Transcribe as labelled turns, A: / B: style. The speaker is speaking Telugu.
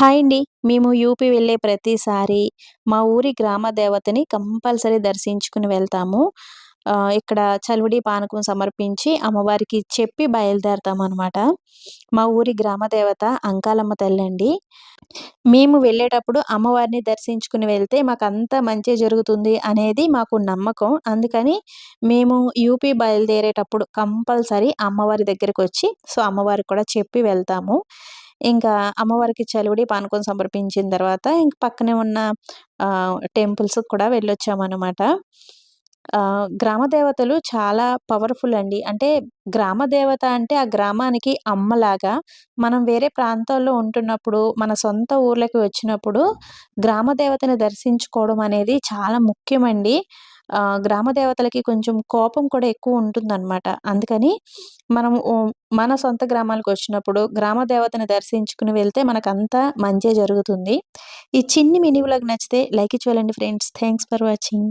A: హాయ్ అండి. మేము యూపీ వెళ్ళే ప్రతిసారి మా ఊరి గ్రామ దేవతని కంపల్సరీ దర్శించుకుని వెళ్తాము. ఇక్కడ చలివిడి పానకం సమర్పించి అమ్మవారికి చెప్పి బయలుదేరతాం అనమాట మా ఊరి గ్రామ దేవత అంకాలమ్మ తల్లి అండి. మేము వెళ్ళేటప్పుడు అమ్మవారిని దర్శించుకుని వెళ్తే మాకు అంత మంచి జరుగుతుంది అనేది మాకు నమ్మకం. అందుకని మేము యూపీ బయలుదేరేటప్పుడు కంపల్సరీ అమ్మవారి దగ్గరికి వచ్చి సో అమ్మవారికి కూడా చెప్పి వెళ్తాము. ఇంకా అమ్మవారికి చలివిడి పానకం సమర్పించిన తర్వాత ఇంక పక్కనే ఉన్న టెంపుల్స్కి కూడా వెళ్ళొచ్చామన్నమాట. గ్రామ దేవతలు చాలా పవర్ఫుల్ అండి. అంటే గ్రామ దేవత అంటే ఆ గ్రామానికి అమ్మలాగా మనం వేరే ప్రాంతాల్లో ఉంటున్నప్పుడు మన సొంత ఊర్లకి వచ్చినప్పుడు గ్రామ దేవతని దర్శించుకోవడం అనేది చాలా ముఖ్యమండి. గ్రామ దేవతలకి కొంచెం కోపం కూడా ఎక్కువ ఉంటుందన్నమాట. అందుకని మనం మన సొంత గ్రామాలకు వచ్చినప్పుడు గ్రామ దేవతని దర్శించుకుని వెళ్తే మనకంతా మంచి జరుగుతుంది. ఈ చిన్ని మినీ వ్లాగ్ నచ్చితే లైక్ ఇచ్చి వెళ్ళండి ఫ్రెండ్స్. Thanks for watching.